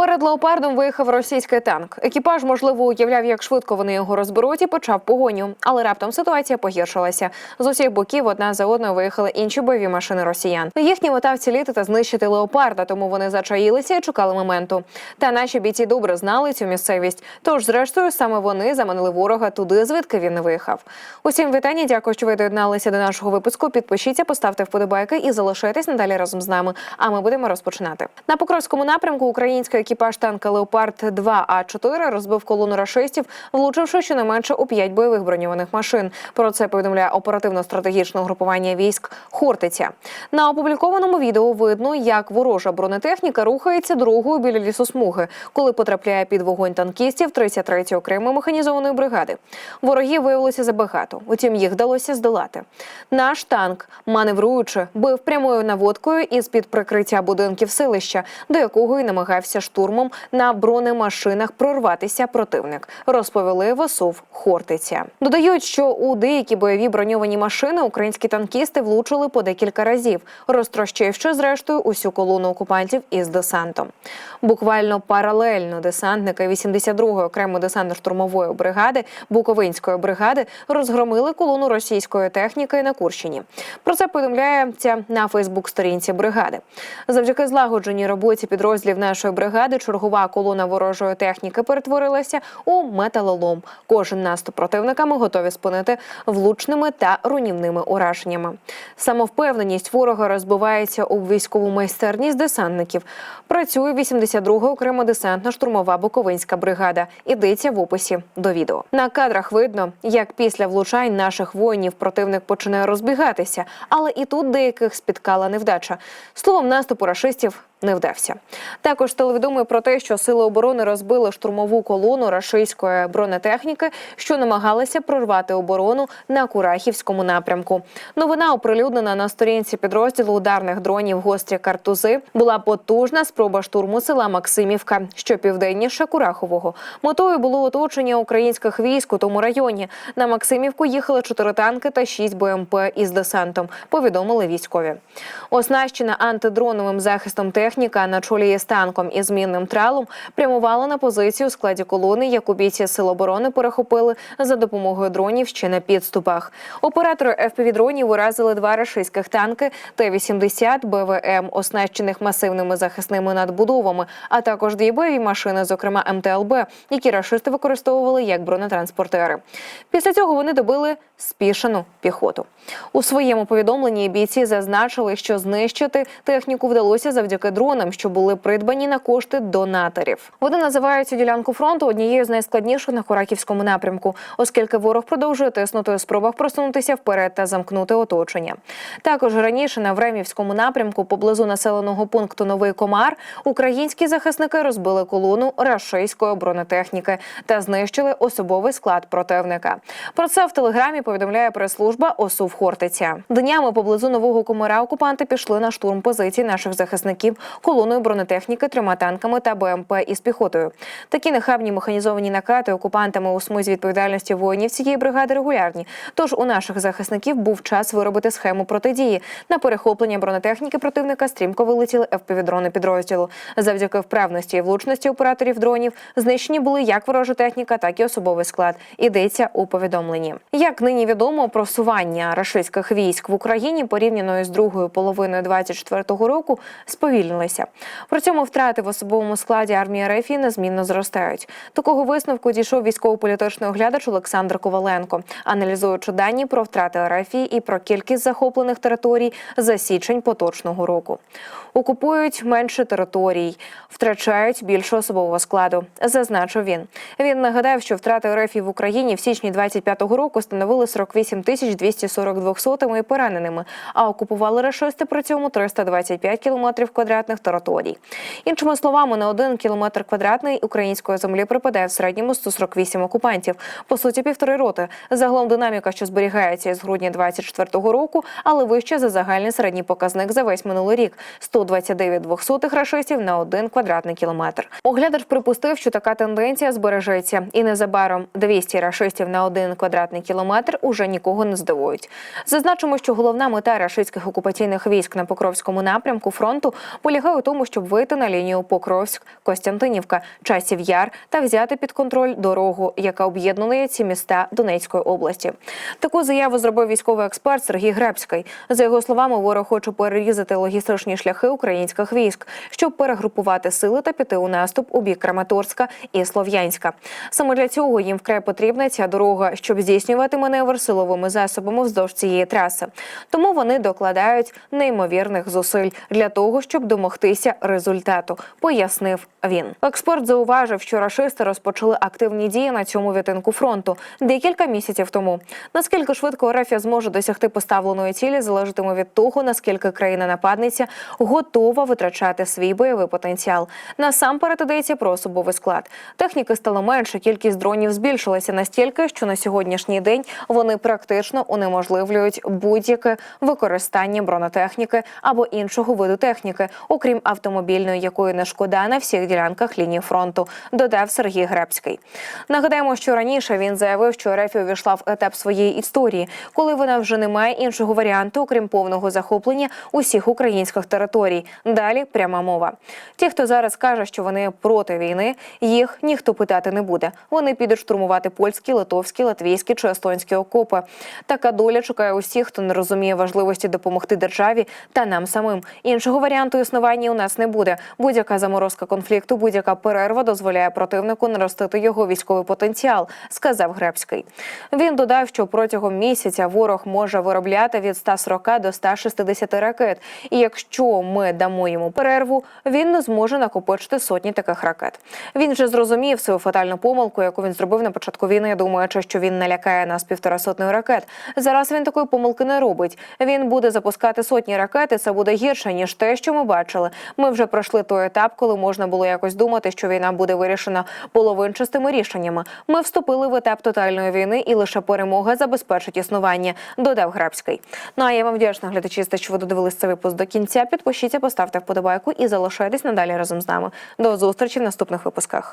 Перед леопардом виїхав російський танк. Екіпаж, можливо, уявляв, як швидко вони його розберуть, і почав погоню. Але раптом ситуація погіршилася. З усіх боків одна за одною виїхали інші бойові машини росіян. Їхня мета вціліти та знищити леопарда, тому вони зачаїлися і чекали моменту. Та наші бійці добре знали цю місцевість. Тож, зрештою, саме вони заманили ворога туди, звідки він не виїхав. Усім вітання. Дякую, що ви доєдналися до нашого випуску. Підпишіться, поставте вподобайки і залишайтесь надалі разом з нами. А ми будемо розпочинати. На Покровському напрямку український екіпаж танка Леопард 2 А 4 розбив колону рашистів, влучивши щонайменше у п'ять бойових броньованих машин. Про це повідомляє оперативно-стратегічне групування військ Хортиця. На опублікованому відео видно, як ворожа бронетехніка рухається дорогою біля лісосмуги, коли потрапляє під вогонь танкістів 33-ї окремої механізованої бригади. Ворогів виявилося забагато, утім їх вдалося здолати. Наш танк, маневруючи, бив прямою наводкою із під прикриття будинків селища, до якого й намагався штурмом на бронемашинах прорватися противник. Розповіли в ОСУВ Хортиця. Додають, що у деякі бойові броньовані машини українські танкісти влучили по декілька разів, розтрощивши зрештою усю колону окупантів із десантом. Буквально паралельно десантники 82-ї окремої десантно-штурмової бригади Буковинської бригади розгромили колону російської техніки на Курщині. Про це повідомляється на Фейсбук-сторінці бригади. Завдяки злагодженій роботі підрозділів нашої бригади чергова колона ворожої техніки перетворилася у металолом. Кожен наступ противника ми готові спинити влучними та руйнівними ураженнями. Самовпевненість ворога розбивається у військову майстерність десантників. Працює 82-га окрема десантно-штурмова Буковинська бригада. Ідеться в описі до відео. На кадрах видно, як після влучань наших воїнів противник починає розбігатися, але і тут деяких спіткала невдача. Словом, наступ рашистів не вдався. Також телевідомий про те, що сили оборони розбили штурмову колону рашистської бронетехніки, що намагалися прорвати оборону на Курахівському напрямку. Новина оприлюднена на сторінці підрозділу ударних дронів гострі картузи. Була потужна спроба штурму села Максимівка, що південніше Курахового. Метою було оточення українських військ у тому районі. На Максимівку їхали чотири танки та шість БМП із десантом. Повідомили військові. Оснащена антидроновим захистом техніка на чолі із танком і змінним тралом прямувала на позицію у складі колони, яку бійці сил оборони перехопили за допомогою дронів ще на підступах. Оператори FPV-дронів уразили два рашистських танки Т-80 БВМ, оснащених масивними захисними надбудовами, а також дві бойові машини, зокрема МТЛБ, які рашисти використовували як бронетранспортери. Після цього вони добили спішену піхоту. У своєму повідомленні бійці зазначили, що знищити техніку вдалося завдяки дронам, що були придбані на кошти донаторів. Вони називають цю ділянку фронту однією з найскладніших на Хораківському напрямку, оскільки ворог продовжує тиснути у спробах просунутися вперед та замкнути оточення. Також раніше на Времівському напрямку, поблизу населеного пункту Новий Комар, українські захисники розбили колону рашистської бронетехніки та знищили особовий склад противника. Про це в телеграмі повідомляє прес-служба ОСУВ Хортиця. Днями поблизу нового комара окупанти пішли на штурм позицій наших захисників колоною бронетехніки, трьома танками та БМП із піхотою. Такі нахабні механізовані накати окупантами у смузі відповідальності воїнів цієї бригади регулярні. Тож у наших захисників був час виробити схему протидії. На перехоплення бронетехніки противника стрімко вилетіли FPV-дрони підрозділу. Завдяки вправності і влучності операторів дронів знищені були як ворожа техніка, так і особовий склад. Йдеться у повідомленні. Як нині відомо, просування рашистських військ в Україні порівняно із другою половиною 24-го року сповільнилися. При цьому втрати в особовому складі армії РФ незмінно зростають. Такого висновку дійшов військово-політичний оглядач Олександр Коваленко, аналізуючи дані про втрати РФ і про кількість захоплених територій за січень поточного року. Окупують менше територій, втрачають більше особового складу. Зазначив він. Він нагадав, що втрати РФ в Україні в січні 25-го року становили 48 тисяч 242 сотими і пораненими, а окупували рашисти при цьому 325 кілометрів квадратних територій. Іншими словами, на один кілометр квадратний української землі припадає в середньому 148 окупантів. По суті, півтори роти. Загалом динаміка, що зберігається із грудня 24-го року, але вища за загальний середній показник за весь минулий рік 129 двохсотих рашистів на один квадратний кілометр. Оглядач припустив, що така тенденція збережеться, і незабаром 200 рашистів на один квадратний кілометр уже нікого не здивують. Зазначимо, що головна мета рашистських окупаційних військ на Покровському напрямку фронту полягає у тому, щоб вийти на лінію Покровськ, Костянтинівка, Часів Яр та взяти під контроль дорогу, яка об'єднує ці міста Донецької області. Таку заяву зробив військовий експерт Сергій Гребський. За його словами, ворог хоче перерізати логістичні шляхи українських військ, щоб перегрупувати сили та піти у наступ у бік Краматорська і Слов'янська. Саме для цього їм вкрай потрібна ця дорога, щоб здійснювати маневр силовими засобами вздовж цієї траси. Тому вони докладають неймовірних зусиль для того, щоб домогтися результату, пояснив він. Експерт зауважив, що рашисти розпочали активні дії на цьому відтинку фронту декілька місяців тому. Наскільки швидко РФ зможе досягти поставленої цілі, залежатиме від того, наскільки країна-нападниця готова витрачати свій бойовий потенціал. Насамперед йдеться про особовий склад. Техніки стало менше, кількість дронів збільшилася настільки, що на сьогоднішній день вони практично унеможливлюють будь-яке використання бронетехніки або іншого виду техніки, окрім автомобільної, якої не шкода на всіх ділянках лінії фронту, додав Сергій Гребський. Нагадаємо, що раніше він заявив, що РФ увійшла в етап своєї історії, коли вона вже не має іншого варіанту, окрім повного захоплення усіх українських територій. Далі пряма мова. Ті, хто зараз каже, що вони проти війни, їх ніхто питати не буде. Вони підуть штурмувати польські, литовські, латвійські чи естонські окопи. Така доля чекає усіх, хто не розуміє важливості допомогти державі та нам самим. Іншого варіанту існування у нас не буде. Будь-яка заморозка конфлікту, будь-яка перерва дозволяє противнику наростити його військовий потенціал, сказав Гребський. Він додав, що протягом місяця ворог може виробляти від 140 до 160 ракет. І якщо ми дамо йому перерву, він не зможе накопичити сотні таких ракет. Він вже зрозумів свою фатальну помилку, яку він зробив на початку війни, думаючи, що він налякає нас півтора сотнею ракет. Зараз він такої помилки не робить. Він буде запускати сотні ракет, і це буде гірше ніж те, що ми бачили. Ми вже пройшли той етап, коли можна було якось думати, що війна буде вирішена половинчастими рішеннями. Ми вступили в етап тотальної війни, і лише перемога забезпечить існування. Додав Грабський. Ну а я вам вдячна глядачі, що ви додивились цей випуск до кінця. Підпишіться, поставте вподобайку і залишайтесь надалі разом з нами. До зустрічі в наступних випусках.